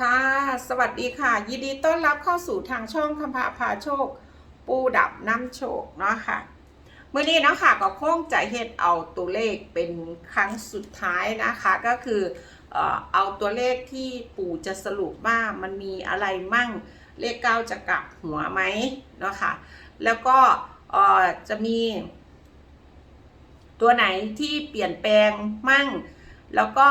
ค่ะ สวัสดีค่ะ ยินดีต้อนรับเข้าสู่ทางช่องคำพาพาโชค ปูดับน้ำโชคเนาะค่ะเมื่อนี้เนาะค่ะก็คงจะเฮ็ดเอาตัวเลขเป็นครั้งสุดท้ายนะคะ ก็คือเออเอาตัวเลขที่ปู่จะสรุปว่ามันมีอะไรมั่งเลขเก้าจะกลับหัวไหมเนาะค่ะแล้วก็เออจะมี ตัวไหนที่เปลี่ยนแปลงมั่ง แล้วก็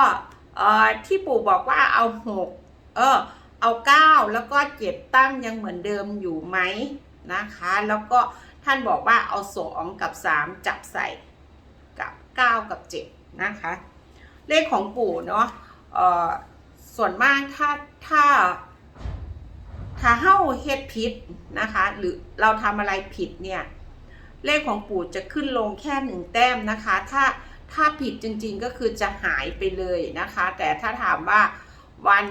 เออที่ปู่บอกว่าเอาหก เออเอาเก้าแล้วก็เจ็ดตั้งยังเหมือนเดิมอยู่ไหมนะคะ แล้วก็ท่านบอกว่าเอาสองกับสามจับใส่กับเก้ากับเจ็ดนะคะ เลขของปู่เนาะเออส่วนมากถ้าถ้าถ้าเฮ้าเฮ็ดผิดนะคะ หรือเราทำอะไรผิดเนี่ย เลขของปู่จะขึ้นลงแค่หนึ่งแต้มนะคะ ถ้าถ้าผิดจริงๆก็คือจะหายไปเลยนะคะ แต่ถ้าถามว่าวัน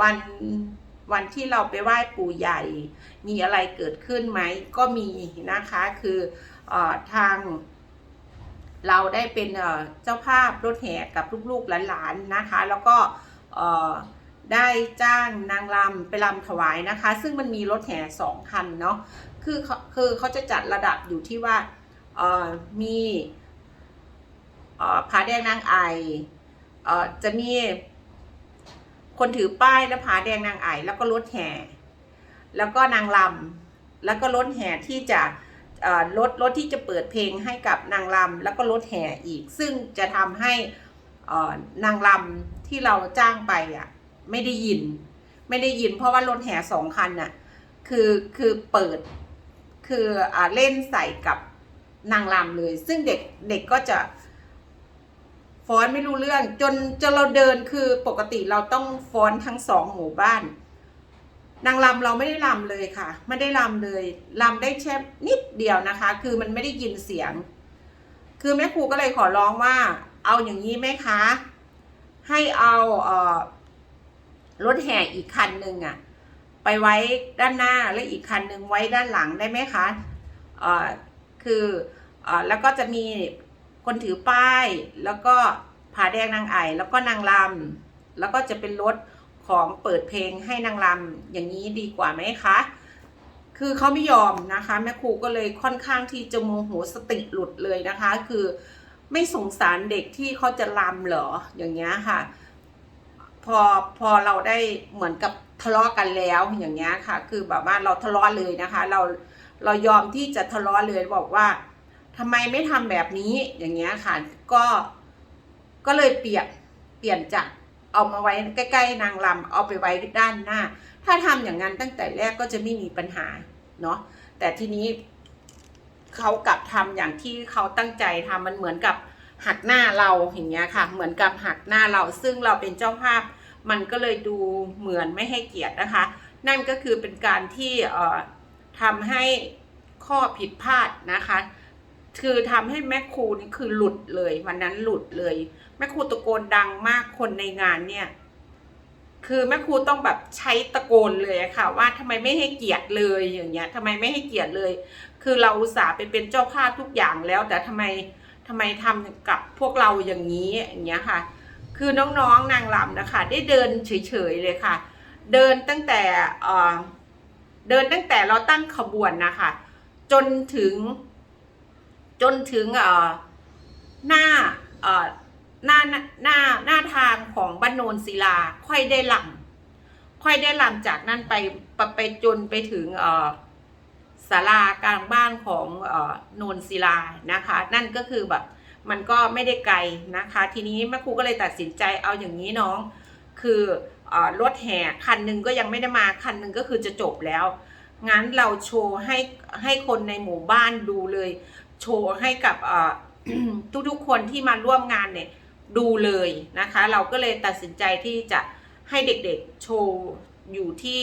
วันวันที่เราไปไหว้ปู่ใหญ่ มีอะไรเกิดขึ้นไหม ก็มีนะคะคืออทาง เราได้เป็นเจ้าภาพรถแห่กับลูกๆหลานๆนะคะ แล้วก็ได้จ้างนางรำไปรำถวายนะคะ ซึ่งมันมีรถแห่สองคันเนาะคือคือเขาจะจัดระดับอยู่ที่ว่ามีเอ่อผาแดงนางไออจะมี คนถือป้ายและผาแดงนางไอแล้วก็รถแห่ แล้วก็นางลำแล้วก็รถแห่ที่จะรถรถที่จะเปิดเพลงให้กับนางลำแล้วก็รถแห่อีก ซึ่งจะทำให้นางลำที่เราจ้างไปอะไม่ได้ยิน ไม่ได้ยิน เพราะว่ารถแห่สองคันน่ะคือคือเปิดคืออเล่นใส่กับนางรำเลย ซึ่งเด็กเด็กก็จะ ฟ้อนไม่รู้เรื่อง จนจนเราเดินคือปกติเราต้องฟ้อนทั้งสองหมู่บ้าน นางรำเราไม่ได้รำเลยค่ะ ไม่ได้รำเลยรำได้แค่นิดเดียวนะคะ คือมันไม่ได้ยินเสียง คือแม่ครูก็เลยขอร้องว่า เอาอย่างนี้ไหมคะ ให้เอาเออรถแห่อีกคันหนึ่งอะไปไว้ด้านหน้าและอีกคันหนึ่งไว้ด้านหลังได้ไหมคะเออคือเออแล้วก็จะมี คนถือป้ายแล้วก็ผาแดงนางไอแล้วก็นางรำแล้วก็จะเป็นรถของเปิดเพลงให้นางรำอย่างนี้ดีกว่าไหมคะ คือเขาไม่ยอมนะคะ แม่ครูก็เลยค่อนข้างที่จะโมโหสติหลุดเลยนะคะ คือไม่สงสารเด็กที่เขาจะรำเหรออย่างเงี้ยค่ะ พอพอเราได้เหมือนกับทะเลาะกันแล้วอย่างเงี้ยค่ะ คือแบบว่าเราทะเลาะเลยนะคะ เราเรายอมที่จะทะเลาะเลยบอกว่า ทำไมไม่ทำแบบนี้อย่างเงี้ยค่ะ ก็ก็เลยเปลี่ยนเปลี่ยนจากเอามาไว้ใกล้ ๆ นางรำเอาไปไว้ด้านหน้า ถ้าทำอย่างนั้นตั้งแต่แรกก็จะไม่มีปัญหาเนาะแต่ทีนี้เขากลับทำอย่างที่เขาตั้งใจทำมันเหมือนกับหักหน้าเราอย่างเงี้ยค่ะ เหมือนกับหักหน้าเราซึ่งเราเป็นเจ้าภาพ มันก็เลยดูเหมือนไม่ให้เกียรตินะคะ นั่นก็คือเป็นการที่เอ่อทำให้ข้อผิดพลาดนะคะ คือทำให้แม่ครูนี่คือหลุดเลยวันนั้นหลุดเลย แม่ครูตะโกนดังมากคนในงานเนี่ย คือแม่ครูต้องแบบใช้ตะโกนเลยค่ะ ว่าทำไมไม่ให้เกียรติเลยอย่างเงี้ยทำไมไม่ให้เกียรติเลย คือเราอุตส่าห์ไปเป็นเจ้าภาพทุกอย่างแล้ว แต่ทำไมทำไมทำกับพวกเราอย่างนี้อย่างเงี้ยค่ะ คือน้องๆนางรำนะคะ ได้เดินเฉยๆเลยค่ะ เดินตั้งแต่เดินตั้งแต่เราตั้งขบวนนะคะ จนถึง จนถึงหน้าหน้าหน้าหน้าทางของบ้านโนนศิลา ค่อยได้ลำค่อยได้ลำจากนั้นไปไปไปจนไปถึงศาลากลางบ้านของโนนศิลานะคะ นั่นก็คือแบบมันก็ไม่ได้ไกลนะคะ ทีนี้แม่ครูก็เลยตัดสินใจเอาอย่างนี้น้อง คือเออรถแห่คันหนึ่งก็ยังไม่ได้มาคันหนึ่งก็คือจะจบแล้วงั้นเราโชว์ให้ให้คนในหมู่บ้านดูเลย โชว์ให้กับทุกๆคนที่มาร่วมงานเนี่ยดูเลยนะคะ เราก็เลยตัดสินใจที่จะให้เด็กๆโชว์อยู่ที่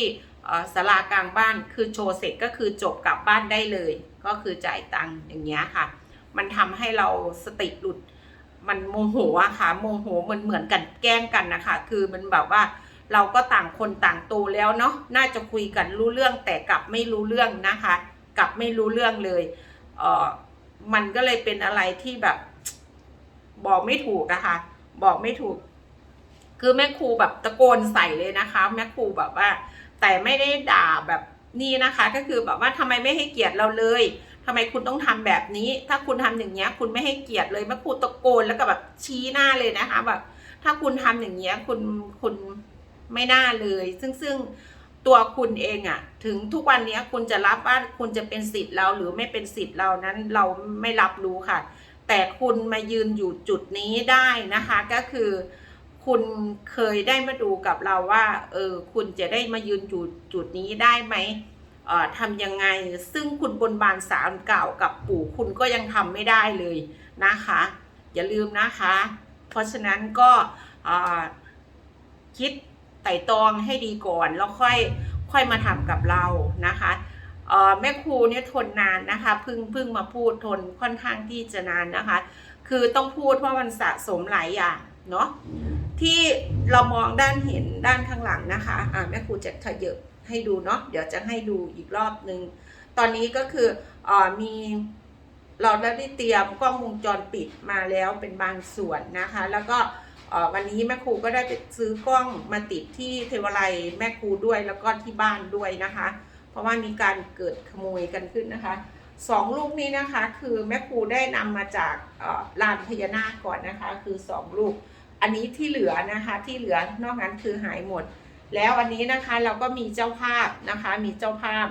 ศาลากลางบ้านคือโชว์เสร็จก็คือจบกลับบ้านได้เลย ก็คือจ่ายตังค์อย่างเงี้ยค่ะ มันทำให้เราสติหลุด มันโมโหอะค่ะโมโหมันเหมือนกันแกล้งกันนะคะ คือมันแบบว่าเราก็ต่างคนต่างโตแล้วเนาะน่าจะคุยกันรู้เรื่องแต่กลับไม่รู้เรื่องนะคะ กลับไม่รู้เรื่องเลยเออ มันก็เลยเป็นอะไรที่แบบ บอกไม่ถูกอะค่ะ บอกไม่ถูก คือแม่ครูแบบตะโกนใส่เลยนะคะ แม่ครูแบบว่า แต่ไม่ได้ด่าแบบนี่นะคะ ก็คือแบบว่าทำไมไม่ให้เกียรติเราเลยทำไมคุณต้องทำแบบนี้ ถ้าคุณทำอย่างเงี้ย คุณไม่ให้เกียรติเลยแม่ครูตะโกนแล้วก็แบบชี้หน้าเลยนะคะ แบบ ถ้าคุณทำอย่างเงี้ย คุณคุณไม่น่าเลย ซึ่งซึ่ง ตัวคุณเองอะถึงทุกวันนี้คุณจะรับว่าคุณจะเป็นสิทธิ์เราหรือไม่เป็นสิทธิ์เรานั้นเราไม่รับรู้ค่ะ แต่คุณมายืนอยู่จุดนี้ได้นะคะก็คือ คุณเคยได้มาดูกับเราว่าเออคุณจะได้มายืนอยู่จุดนี้ได้ไหมเอ่อทำยังไงซึ่งคุณบนบานสารเก่ากับปู่คุณก็ยังทำไม่ได้เลยนะคะ อย่าลืมนะคะ เพราะฉะนั้นก็คิด ไต่ตองให้ดีก่อนแล้วค่อยค่อยมาทำกับเรานะคะแม่ครูเนี่ยทนนานนะคะพิ่งพิ่งมาพูดทนค่อนข้างที่จะนานนะคะ คือต้องพูดเพราะมันสะสมหลายอย่างเนาะที่เรามองด้านเห็นด้านข้างหลังนะคะอ่าแม่ครูจะขยับให้ดูเนาะเดี๋ยวจะให้ดูอีกรอบนึง ตอนนี้ก็คืออมีเราได้เตรียมกล้องวงจรปิดมาแล้วเป็นบางส่วนนะคะ แล้วก็ วันนี้แม่ครูก็ได้ไปซื้อกล้องมาติดที่เทวไลแม่ครูด้วยแล้วก็ที่บ้านด้วยนะคะ เพราะว่ามีการเกิดขโมยกันขึ้นนะคะสองลูกนี้นะคะ คือแม่ครูได้นำมาจากลานพญานาคก่อนนะคะ คือสองลูก อันนี้ที่เหลือนะคะที่เหลือนอกนั้นคือหายหมด แล้วอันนี้นะคะเราก็มีเจ้าภาพนะคะ มีเจ้าภาพ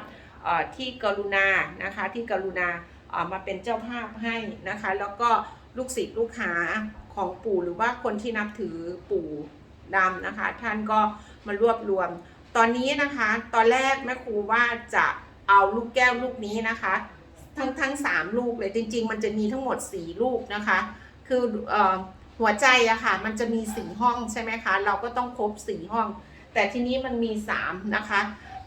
ที่กรุณานะคะที่กรุณามาเป็นเจ้าภาพให้นะคะ แล้วก็ลูกศิษย์ลูกหา ของปู่หรือว่าคนที่นับถือปู่ดำนะคะ ท่านก็มารวบรวม ตอนนี้นะคะ ตอนแรกแม่ครูว่าจะเอาลูกแก้วลูกนี้นะคะ ทั้งทั้งสามลูกเลยจริง ๆ มันจะมีทั้งหมดสี่ลูกนะคะ คือเอ่อหัวใจอะค่ะ มันจะมีสี่ห้องใช่ไหมคะ เราก็ต้องครบสี่ห้อง แต่ทีนี้มันมีสามนะคะ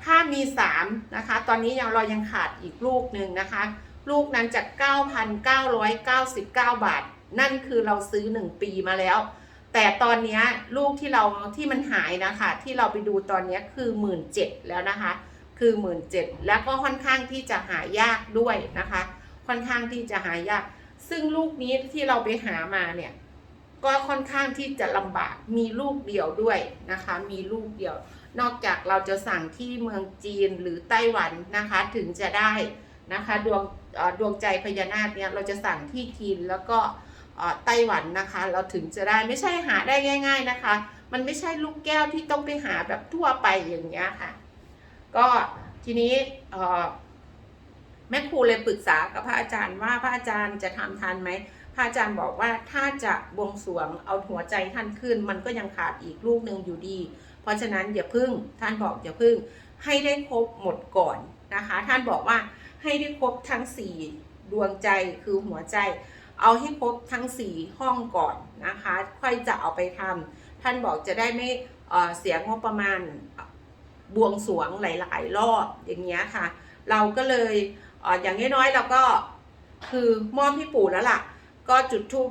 ถ้ามีสามนะคะ ตอนนี้ยังเรายังขาดอีกลูกหนึ่งนะคะ ลูกนั้นจาก 9,999 บาท นั่นคือเราซื้อ 1 ปีมาแล้ว แต่ตอนนี้ลูกที่เราที่มันหายนะคะ ที่เราไปดูตอนนี้คือ1 7ื่นแล้วนะคะ คือ1 7ื่นแล้วก็ค่อนข้างที่จะหายากด้วยนะคะ ค่อนข้างที่จะหายาก ซึ่งลูกนี้ที่เราไปหามาเนี่ยก็ค่อนข้างที่จะลำบากมีลูกเดียวด้วยนะคะ มีลูกเดียว นอกจากเราจะสั่งที่เมืองจีนหรือไต้หวันนะคะ ถึงจะได้นะคะดวงดวงใจพญานาคเนี่ยเราจะสั่งที่จีนแล้วก็ ไต้หวันนะคะ เราถึงจะได้ไม่ใช่หาได้ง่าย ๆนะคะ มันไม่ใช่ลูกแก้วที่ต้องไปหาแบบทั่วไปอย่างเงี้ยค่ะ ก็ทีนี้แม่ครูเลยปรึกษากับพระอาจารย์ว่าพระอาจารย์จะทำทันไหมพระอาจารย์บอกว่าถ้าจะบวงสรวงเอาหัวใจท่านขึ้น มันก็ยังขาดอีกลูกหนึ่งอยู่ดี เพราะฉะนั้นอย่าพึ่งท่านบอกอย่าพึ่งให้ได้ครบหมดก่อนนะคะ ท่านบอกว่าให้ได้ครบทั้งสี่ดวงใจคือหัวใจ เอาให้ครบทั้งสี่ห้องก่อนนะคะ ค่อยจะเอาไปทำท่านบอกจะได้ไม่เสียงบประมาณบวงสรวงหลาย ๆ รอบอย่างเงี้ยค่ะ เราก็เลยออย่างน้อยๆเราก็คือมอบให้ปู่แล้วล่ะ ก็จุดทูป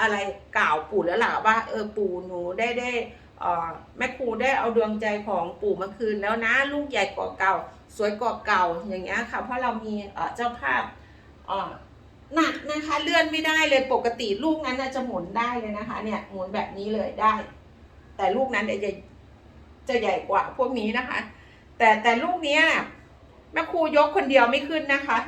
อะไรกล่าวปู่แล้วล่ะว่าเออปู่หนูได้ได้แม่ครูได้เอาดวงใจของปู่มาคืนแล้วนะลูกใหญ่กว่าเก่า สวยกว่าเก่าอย่างเงี้ยค่ะ เพราะเรามีเจ้าภาพ หนักนะคะเลื่อนไม่ได้เลยปกติลูกนั้นน่ะจะหมุนได้เลยนะคะ เนี่ยหมุนแบบนี้เลยได้ แต่ลูกนั้นเนี่ยจะจะใหญ่กว่าพวกนี้นะคะ แต่แต่ลูกเนี้ยแม่ครูยกคนเดียวไม่ขึ้นนะคะ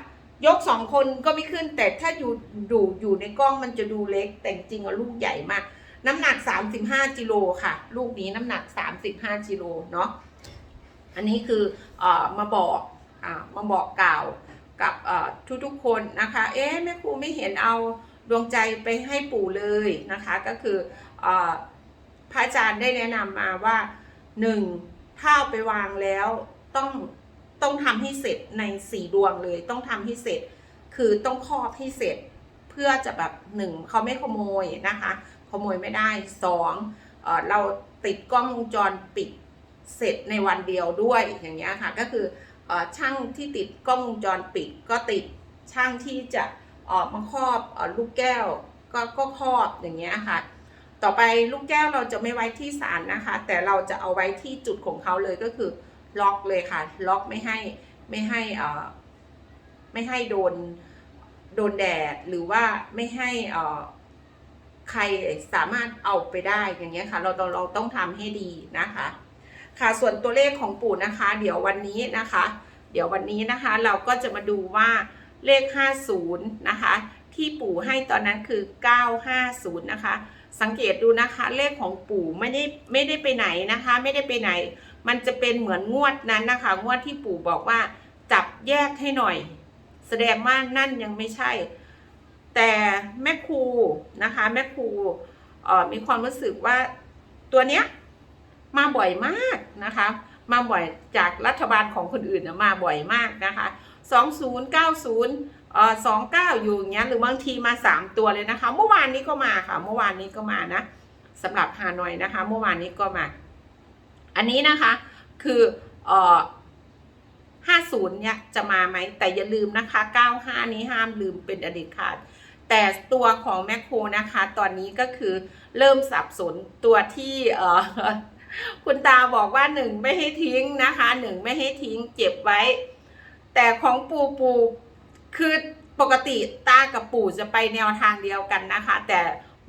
ยกสองคนก็ไม่ขึ้น แต่ถ้าอยู่ดูอยู่ในกล้องมันจะดูเล็ก แต่จริงๆอะลูกใหญ่มาก น้ำหนัก 35กิโลค่ะ ลูกนี้น้ำหนัก 35กิโลเนาะอันนี้คือเอ่อมาบอกอ่ามาบอกกล่าว กับทุกๆคนนะคะ เอ๊ะแม่ครูไม่เห็นเอาดวงใจไปให้ปู่เลยนะคะ ก็คืออพระอาจารย์ได้แนะนำมาว่าหนึ่งถ้าเอาไปวางแล้วต้องต้องทำให้เสร็จในสี่ดวงเลย ต้องทำให้เสร็จ คือต้องครอบให้เสร็จ เพื่อจะแบบหนึ่งเขาไม่ขโมยนะคะ ขโมยไม่ได้สองเอเราติดกล้องวงจรปิดเสร็จในวันเดียวด้วยอย่างเงี้ยค่ะ ก็คือ ช่างที่ติดกล้องวงจรปิดก็ติดช่างที่จะออกมาครอบลูกแก้วก็ก็ครอบอย่างเงี้ยค่ะ ต่อไปลูกแก้วเราจะไม่ไว้ที่ศาลนะคะ แต่เราจะเอาไว้ที่จุดของเขาเลยก็คือล็อกเลยค่ะ ล็อกไม่ให้ไม่ให้อ่อไม่ให้โดนโดนแดดหรือว่าไม่ให้อ่อใครสามารถเอาไปได้อย่างเงี้ยค่ะ เราเราเราต้องทำให้ดีนะคะ ค่ะส่วนตัวเลขของปู่นะคะ เดี๋ยววันนี้นะคะ เดี๋ยววันนี้นะคะเราก็จะมาดูว่าเลข 50 นะคะ ที่ปู่ให้ตอนนั้นคือ 950 นะคะ สังเกตดูนะคะ เลขของปู่ไม่ได้ไม่ได้ไปไหนนะคะ ไม่ได้ไปไหน มันจะเป็นเหมือนงวดนั้นนะคะ งวดที่ปู่บอกว่าจับแยกให้หน่อย แสดงว่านั่นยังไม่ใช่ แต่แม่ครูนะคะ แม่ครูมีความรู้สึกว่าตัวเนี้ย มาบ่อยมากนะคะ มาบ่อยจากรัฐบาลของคนอื่นมาบ่อยมากนะคะ 2090เอ่อ29 อยู่อย่างเงี้ยหรือบางทีมา 3 ตัวเลยนะคะ เมื่อวานนี้ก็มาค่ะ เมื่อวานนี้ก็มานะสำหรับฮานอยนะคะ เมื่อวานนี้ก็มา อันนี้นะคะคือเอ่อ50เนี่ยจะมาไหมแต่อย่าลืมนะคะ 95 นี้ห้ามลืมเป็นอดีตขาดแต่ตัวของแมคโครนะคะ ตอนนี้ก็คือเริ่มสับสนตัวที่เอ่อ คุณตาบอกว่าหนึ่งไม่ให้ทิ้งนะคะหนึ่งไม่ให้ทิ้งเก็บไว้ แต่ของปูปูคือปกติตากับปู่จะไปแนวทางเดียวกันนะคะ แต่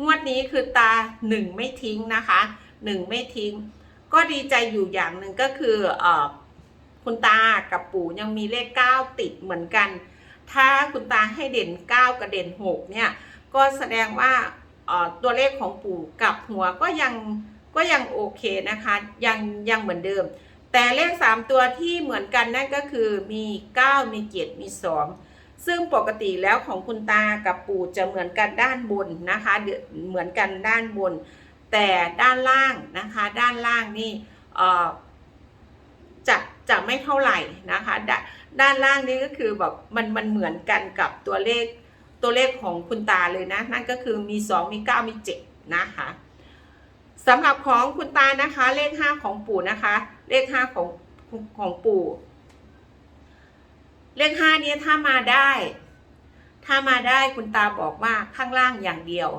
งวดนี้คือตาหนึ่งไม่ทิ้งนะคะหนึ่งไม่ทิ้ง ก็ดีใจอยู่อย่างหนึ่งก็คือออคุณตากับปู่ยังมีเลขเก้าติดเหมือนกัน ถ้าคุณตาให้เด่นเก้ากับเด่นหกเนี่ยก็แสดงว่าตัวเลขของปู่กับหัวก็ยัง ก็ยังโอเคนะคะ ยังยังเหมือนเดิม แต่เลข 3 ตัวที่เหมือนกันนั่นก็คือมี 9 มี 7 มี 2 ซึ่งปกติแล้วของคุณตากับปู่จะเหมือนกันด้านบนนะคะเหมือนกันด้านบน แต่ด้านล่างนะคะด้านล่างนี่จะจะไม่เท่าไหร่นะคะดด้านล่างนี่ก็คือแบบมันมันเหมือนกันกับตัวเลขตัวเลขของคุณตาเลยนะ นั่นก็คือมี 2 มี 9 มี 7 นะคะ สำหรับของคุณตานะคะ เลข5ของปู่นะคะ เลข5ของของปู่ เลข5นี้ถ้ามาได้ ถ้ามาได้คุณตาบอกว่าข้างล่างอย่างเดียว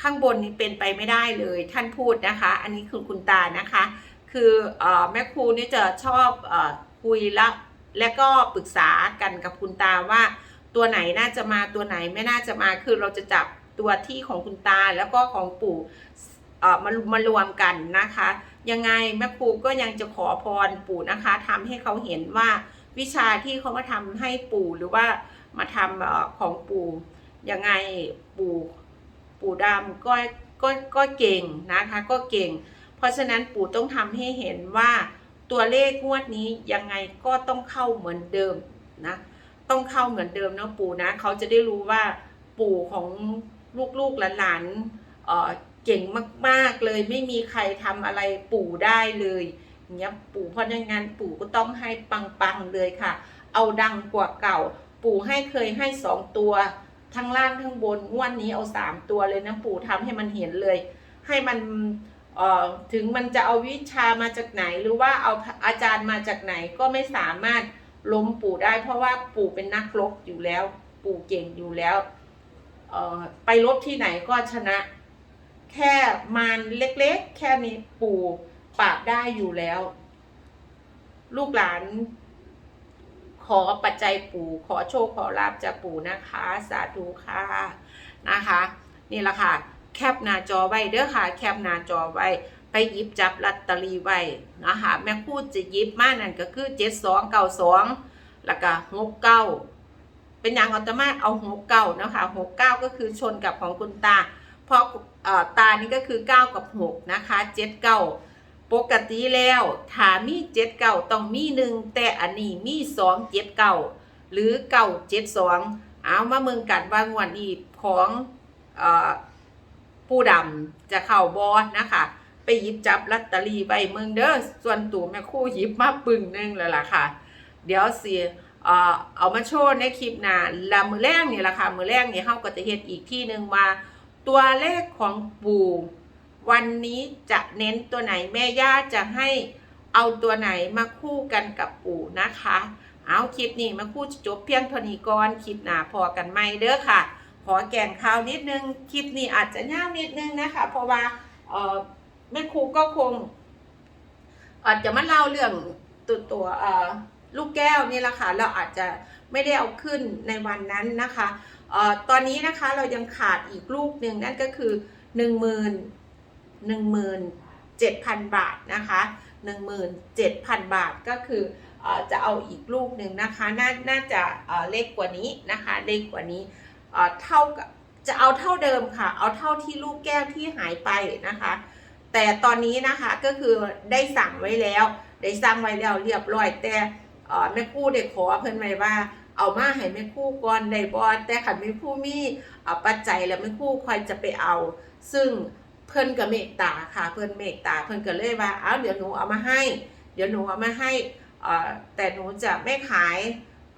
ข้างบนนี้เป็นไปไม่ได้เลยท่านพูดนะคะ อันนี้คือคุณตานะคะ คืออแม่ครูนี่จะชอบอคุยแล้วและก็ปรึกษากันกับคุณตาว่า ตัวไหนน่าจะมาตัวไหนไม่น่าจะมาคือเราจะจับตัวที่ของคุณตาแล้วก็ของปู่ เอ่อมามารวมกันนะคะ ยังไงแม่ครูก็ยังจะขอพรปู่นะคะทำให้เขาเห็นว่าวิชาที่เขามาทำให้ปู่หรือว่ามาทำอของปู่ยังไงปู่ปู่ดำก็ก็ก็เก่งนะคะก็เก่ง เพราะฉะนั้นปู่ต้องทำให้เห็นว่าตัวเลขงวดนี้ยังไงก็ต้องเข้าเหมือนเดิมนะต้องเข้าเหมือนเดิมนะปู่นะเขาจะได้รู้ว่าปู่ของลูกๆหลานๆ เก่งมาก ๆ เลยไม่มีใครทำอะไรปู่ได้เลยอย่างเงี้ยปู่เพราะงั้นปู่ก็ต้องให้ปังๆเลยค่ะ เอาดังกว่าเก่า ปู่ให้เคยให้สองตัว ทั้งล่างทั้งบนงวดนี้เอาสามตัวเลยนะปู่ทำให้มันเห็นเลย ให้มันเอ่อถึงมันจะเอาวิชามาจากไหน หรือว่าเอาอาจารย์มาจากไหนก็ไม่สามารถล้มปู่ได้ เพราะว่าปู่เป็นนักรบอยู่แล้ว ปู่เก่งอยู่แล้วเอ่อไปรบที่ไหนก็ชนะ แค่มารเล็กๆ แค่นี้ปู่ปราบได้อยู่แล้ว ลูกหลาน ขอปัจจัยปู่ขอโชคขอลาบจากปู่นะคะ สาธุค่ะนะคะ นี่แหละค่ะ แคปหน้าจอไว้เด้อค่ะ แคปหน้าจอไว้ไปหยิบจับลอตเตอรี่ไว้นะคะแม่พูดจะหยิบมานั่นก็คือเจ็ดสองเก้าสองแล้วก็หกเก้าเป็นอย่างอัตมาเอาหกเก้านะคะหกเก้าก็คือชนกับของคุณตา เพราะตานี่ก็คือเก้ากับหกนะคะเจ็ดเก้าปกติแล้วถ้ามีเจ็ดเก้าต้องมีหนึ่งแต่อันนี้มีสองเจ็ดเก้าหรือเก้าเจ็ดสองเอามาเมืองกันว่างวันนี้ของอผู้ดำจะเข้าบอนะคะ ไปหยิบจับลอตเตอรี่ใบเมืองเด้อส่วนตัวแม่คู่หยิบมาปึงหนึงแล้วล่ะค่ะ เดี๋ยวสิเอ่อเอามาโชว์ในคลิปหน้าละมือแรกนี่แหละค่ะมือแรกนี่เฮาก็จะเฮ็ดอีกที่หนึ่งว่า ตัวเลขของปู่วันนี้จะเน้นตัวไหนแม่ย่าจะให้เอาตัวไหนมาคู่กันกับปู่นะคะ เอาคลิปนี้มาคู่จบเพียงเท่านี้ก่อนคลิปหน้าพอกันไหมเด้อค่ะ ขอแกงข้าวนิดนึงคลิปนี้อาจจะยาวนิดนึงนะคะ เพราะว่าเออแม่ครูก็คง อาจจะมาเล่าเรื่องตัวตัวเออลูกแก้วนี่แหละค่ะเราอาจจะไม่ได้เอาขึ้นในวันนั้นนะคะ ตอนนี้นะคะเรายังขาดอีกลูกหนึ่งนั่นก็คือหนึ่งหมื่นหนึ่งหมื่นเจ็ดพันบาทนะคะหนึ่งหมื่นเจ็ดพันบาทก็คือจะเอาอีกลูกหนึ่งนะคะน่าน่าจะเอ่อเล็กกว่านี้นะคะเล็กกว่านี้เท่ากับจะเอาเท่าเดิมค่ะ เอาเท่าที่ลูกแก้วที่หายไปนะคะ แต่ตอนนี้นะคะก็คือได้สั่งไว้แล้ว ได้สั่งไว้แล้วเรียบร้อยแต่แม่ครู่ได้ขอเพิ่นไว้ว่า เอามาให้แม่คู่ก่อนได้บ่แต่คันแม่ครู่มีเอ่อปัจจัยแล้วแม่คู่ค่อยจะไปเอา ซึ่งเพิ่นก็เมตตาค่ะ เพิ่นเมตตาเพิ่นก็เลยว่าเอาเดี๋ยวหนูเอามาให้ เดี๋ยวหนูเอามาให้แต่หนูจะไม่ขาย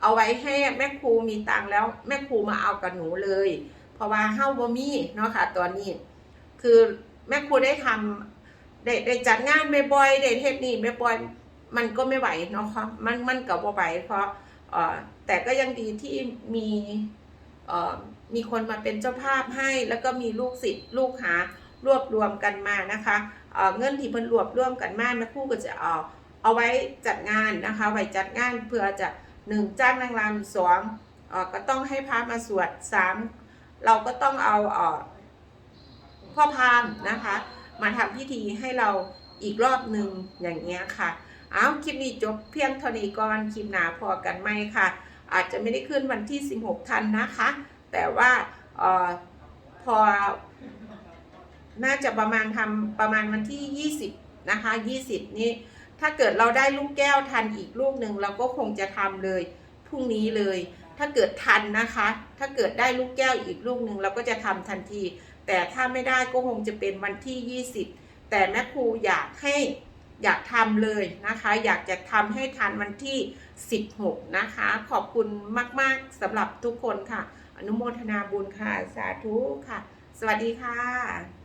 เอาไว้ให้แม่ครูมีตังแล้วแม่ครูมาเอากับหนูเลย เพราะว่าเฮ้าบ่มีเนาะค่ะตอนนี้ คือแม่ครูได้ทำได้ได้จัดงานบ่อยๆได้เทศนี่บ่อยๆมันก็ไม่ไหวเนาะค่ะมันมันก็บ่ไหวเพราะเอ่อ แต่ก็ยังดีที่มีมีคนมาเป็นเจ้าภาพให้ แล้วก็มีลูกศิษย์ลูกหารวบรวมกันมานะคะเอ่อเงินที่เพิ่นรวบรวมกันมาแม่ครูก็จะเอาเอาไว้จัดงานนะคะ ไว้จัดงานเพื่อจะหนึ่งจ้างนางรำสองอก็ต้องให้พระมาสวดสามเราก็ต้องเอาเออพ่อพามนะคะ มาทำพิธีให้เราอีกรอบหนึ่งอย่างเงี้ยค่ะ เอาคลิปนี้จบเพียงเท่านี้ก่อน คลิปหนาพอกันไหมค่ะ อาจจะไม่ได้ขึ้นวันที่ 16 ทันนะคะ แต่ว่าออพอ น่าจะประมาณทำประมาณวันที่ 20 นะคะ 20 นี้ ถ้าเกิดเราได้ลูกแก้วทันอีกลูกหนึ่งเราก็คงจะทำเลยพรุ่งนี้เลย ถ้าเกิดทันนะคะ ถ้าเกิดได้ลูกแก้วอีกลูกหนึ่งเราก็จะทำทันที แต่ถ้าไม่ได้ก็คงจะเป็นวันที่ 20 แต่แม่ครูอยากให้อยากทำเลยนะคะ อยากจะทำให้ทันวันที่ 16 นะคะ ขอบคุณมาก ๆสำหรับทุกคนค่ะ อนุโมทนาบุญค่ะ สาธุค่ะ สวัสดีค่ะ